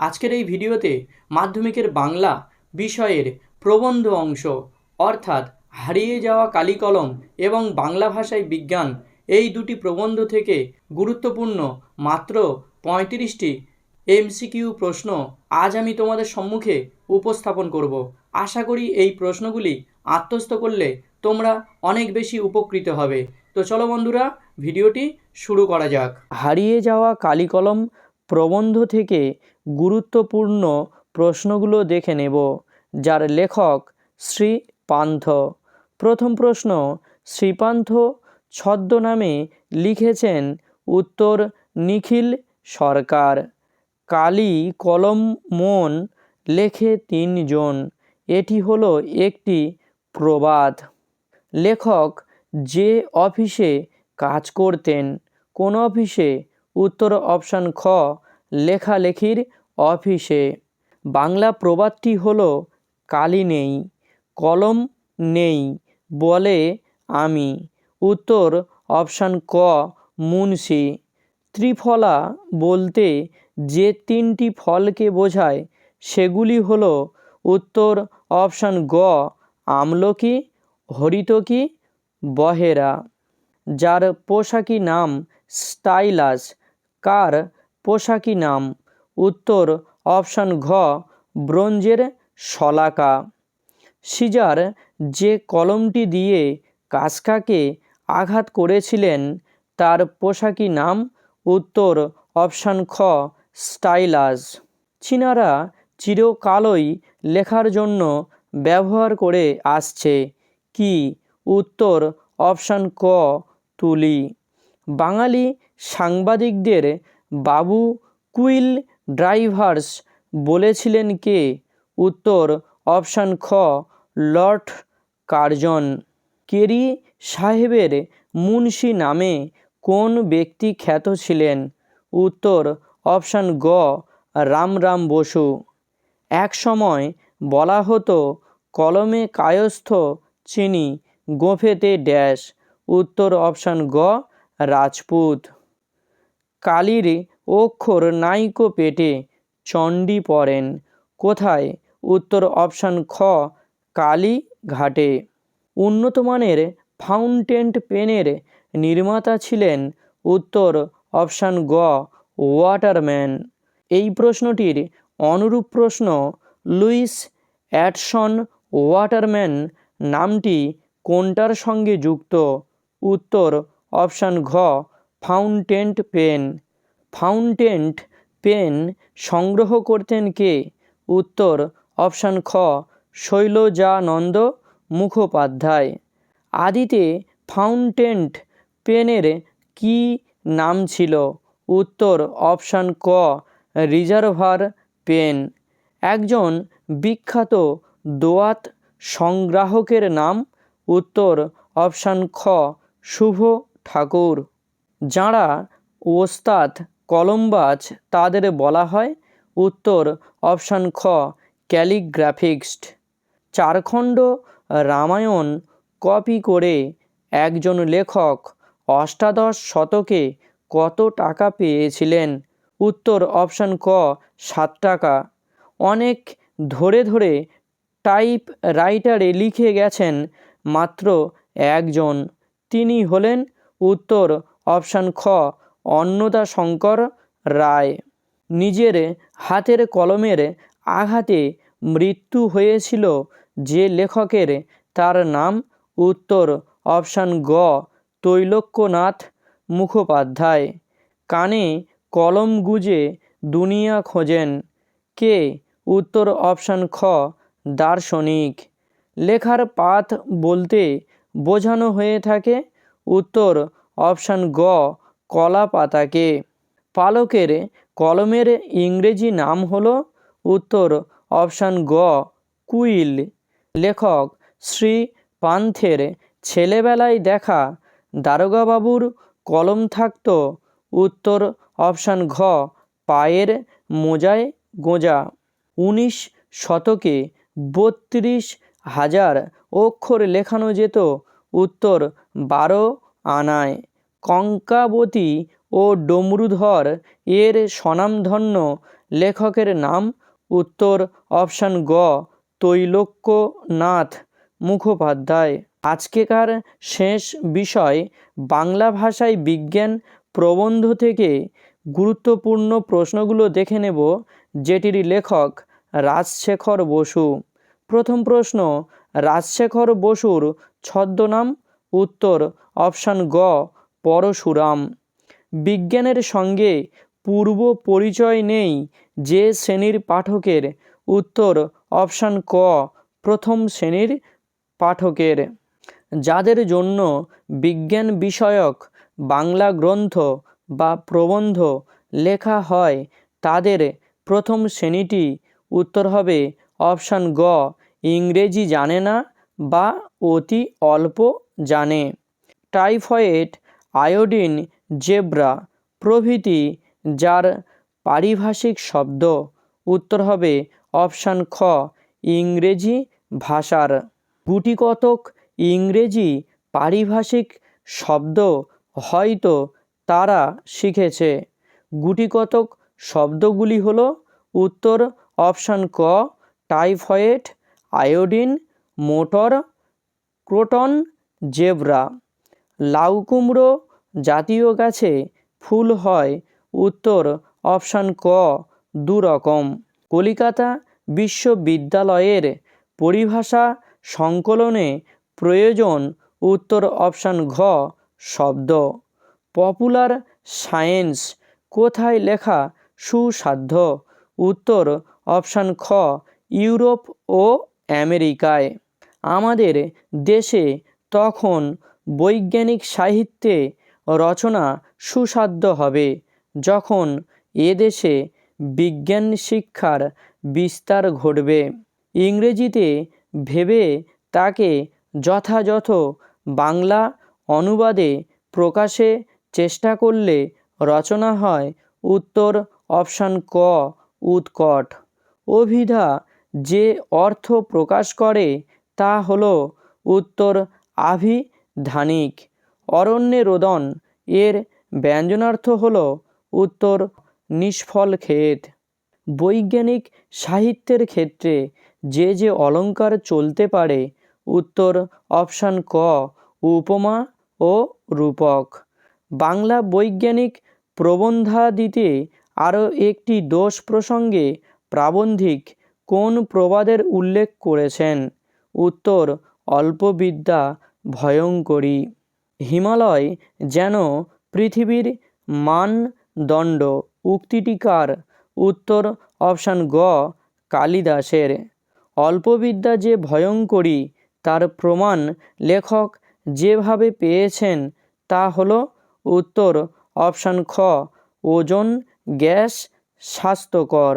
আজকের এই ভিডিওতে মাধ্যমিকের বাংলা বিষয়ের প্রবন্ধ অংশ, অর্থাৎ হারিয়ে যাওয়া কালিকলম এবং বাংলা ভাষায় বিজ্ঞান এই দুটি প্রবন্ধ থেকে গুরুত্বপূর্ণ মাত্র পঁয়ত্রিশটি এমসিকিউ প্রশ্ন আজ আমি তোমাদের সম্মুখে উপস্থাপন করব। আশা করি এই প্রশ্নগুলি আত্মস্থ করলে তোমরা অনেক বেশি উপকৃত হবে। তো চলো বন্ধুরা, ভিডিওটি শুরু করা যাক। হারিয়ে যাওয়া কালিকলম প্রবন্ধ থেকে গুরুত্বপূর্ণ প্রশ্নগুলো দেখে নেব, যার লেখক শ্রী পান্থ। প্রথম প্রশ্ন শ্রীপান্থ ছদ্মনামে লিখেছেন, উত্তর নিখিল সরকার। কালি কলম মন লেখে তিনজন। এটি হলো একটি প্রবাদ। লেখক, যে অফিসে কাজ করতেন, কোন অফিসে উত্তর অপশান খ, লেখালেখির অফিসে। বাংলা প্রবাদটি হলো, কালি নেই, কলম নেই বলে আমি। উত্তর অপশান ক, মুন্সি ত্রিফলা বলতে যে তিনটি ফলকে বোঝায়, সেগুলি হলো, উত্তর অপশান গ, আমলকি হরিতকি বহেরা যার পোশাকি নাম স্টাইলাস, কার পোশাকি নাম উত্তর অপশান ঘ, ব্রোঞ্জের শলাকা। সিজার যে কলমটি দিয়ে কাসকাকে আঘাত করেছিলেন, তার পোশাকি নাম উত্তর অপশান খ, স্টাইলাস। চীনারা চিরকালই লেখার জন্য ব্যবহার করে আসছে। কি? উত্তর অপশান ক, তুলি। বাঙালি সাংবাদিকদের বাবু কুইল ড্রাইভার্স বলেছিলেন কে? উত্তর অপশান খ, লর্ড কার্জন। কেরি সাহেবের মুন্সি নামে কোন ব্যক্তি খ্যাত ছিলেন? উত্তর অপশান গ, রামরাম বসু। এক সময় বলা হতো, কলমে কায়স্থ চিনি, গোফেতে ড্যাশ। উত্তর অপশান গ, রাজপুত। কালির অক্ষর নাইকো পেটে, চণ্ডী পড়েন। কোথায়? উত্তর অপশান খ, কালী ঘাটে। উন্নত মানের ফাউন্টেন পেনের নির্মাতা ছিলেন উত্তর অপশান গ, ওয়াটারম্যান। এই প্রশ্নটির অনুরূপ প্রশ্ন লুইস অ্যাটসন ওয়াটারম্যান নামটি কোনটার সঙ্গে যুক্ত? উত্তর অপশান ঘ, ফাউন্টেন্ট পেন। ফাউন্টেন্ট পেন সংগ্রহ করতেন কে? উত্তর, অপশান খ, শৈলজানন্দ মুখোপাধ্যায়। আদিতে ফাউন্টেন্ট পেনের কি নাম ছিল? উত্তর, অপশান ক, রিজার্ভার পেন। একজন বিখ্যাত দোয়াত সংগ্রাহকের নাম। উত্তর, অপশান খ, শুভ ঠাকুর। যাঁরা ওস্তাদ কলমবাজ তাদের বলা হয়। উত্তর অপশান খ, ক্যালিগ্রাফিক্সড। চারখণ্ড রামায়ণ কপি করে একজন লেখক অষ্টাদশ শতকে কত টাকা পেয়েছিলেন? উত্তর অপশান ক, সাত টাকা। অনেক ধরে ধরে টাইপ রাইটারে লিখে গেছেন মাত্র একজন। তিনি হলেন উত্তর অপশান খ অন্নদা শঙ্কর রায়। নিজের হাতের কলমের আঘাতে মৃত্যু হয়েছিল যে লেখকের, তার নাম উত্তর অপশান গ, তৈলক্যনাথ মুখোপাধ্যায়। কানে কলম গুজে দুনিয়া খোঁজেন। কে? উত্তর অপশান খ, দার্শনিক। লেখার পাত বলতে বোঝানো হয়ে থাকে উত্তর অপশান গ কলা পাতাকে পালকের কলমের ইংরেজি নাম হলো উত্তর অপশান গ, কুইল। লেখক শ্রী পান্থের ছেলেবেলায় দেখা দারোগাবাবুর কলম থাকত উত্তর অপশান ঘ, পায়ের মোজায় গোঁজা। উনিশ শতকে বত্রিশ হাজার অক্ষর লেখানো যেত উত্তর বারো আনায়। কঙ্কাবতী ও ডমরুধর এর স্বনামধন্য লেখকের নাম, উত্তর অপশান গ, তৈলক্যনাথ মুখোপাধ্যায়। আজকেকার শেষ বিষয় বাংলা ভাষায় বিজ্ঞান প্রবন্ধ থেকে গুরুত্বপূর্ণ প্রশ্নগুলো দেখে নেব, যেটির লেখক রাজশেখর বসু। প্রথম প্রশ্ন, রাজশেখর বসুর ছদ্মনাম, উত্তর অপশান গ পরশুরাম। বিজ্ঞানের সঙ্গে পূর্ব পরিচয় নেই যে শ্রেণির পাঠকের। উত্তর অপশান ক, প্রথম শ্রেণির পাঠকের। যাদের জন্য বিজ্ঞান বিষয়ক বাংলা গ্রন্থ বা প্রবন্ধ লেখা হয়, তাদের প্রথম শ্রেণীটি উত্তর হবে অপশান গ, ইংরেজি জানে না বা অতি অল্প জানে। টাইফয়েড আয়োডিন, জেব্রা প্রভৃতি যার পারিভাষিক শব্দ। উত্তর হবে অপশান খ, ইংরেজি ভাষার। গুটিকতক ইংরেজি পারিভাষিক শব্দ হয়তো তারা শিখেছে। গুটিকতক শব্দগুলি হলো উত্তর অপশান ক, typhoid, iodine, motor croton zebra. লাউ কুমড়ো জাতীয় গাছে ফুল হয়। উত্তর অপশান ক, দু রকম। কলিকাতা বিশ্ববিদ্যালয়ের পরিভাষা সংকলনে প্রয়োজন উত্তর অপশান ঘ, শব্দ। পপুলার সায়েন্স কোথায় লেখা সুসাধ্য? উত্তর অপশান খ, ইউরোপ ও আমেরিকায়। আমাদের দেশে তখন বৈজ্ঞানিক সাহিত্যে রচনা সুসাধ্য হবে যখন এদেশে বিজ্ঞান শিক্ষার বিস্তার ঘটবে। ইংরেজিতে ভেবে তাকে যথাযথ বাংলা অনুবাদে প্রকাশে চেষ্টা করলে রচনা হয় উত্তর অপশান ক, উৎকট। অভিধা যে অর্থ প্রকাশ করে তা হল উত্তর আভিধানিক অরণ্যে রোদন। এর ব্যঞ্জনার্থ হল উত্তর নিষ্ফল ক্ষেত। বৈজ্ঞানিক সাহিত্যের ক্ষেত্রে যে যে অলঙ্কার চলতে পারে, উত্তর অপশান ক, উপমা ও রূপক। বাংলা বৈজ্ঞানিক প্রবন্ধাদিতে আরও একটি দোষ প্রসঙ্গে প্রাবন্ধিক কোন প্রবাদের উল্লেখ করেছেন? উত্তর, অল্পবিদ্যা ভয়ঙ্করী। হিমালয় যেন পৃথিবীর মানদণ্ড উক্তিটিকার উত্তর অপশান গ, কালিদাসের। অল্পবিদ্যা যে ভয়ঙ্করী, তার প্রমাণ লেখক যেভাবে পেয়েছেন তা হলো উত্তর অপশান খ, ওজন গ্যাস স্বাস্থ্যকর।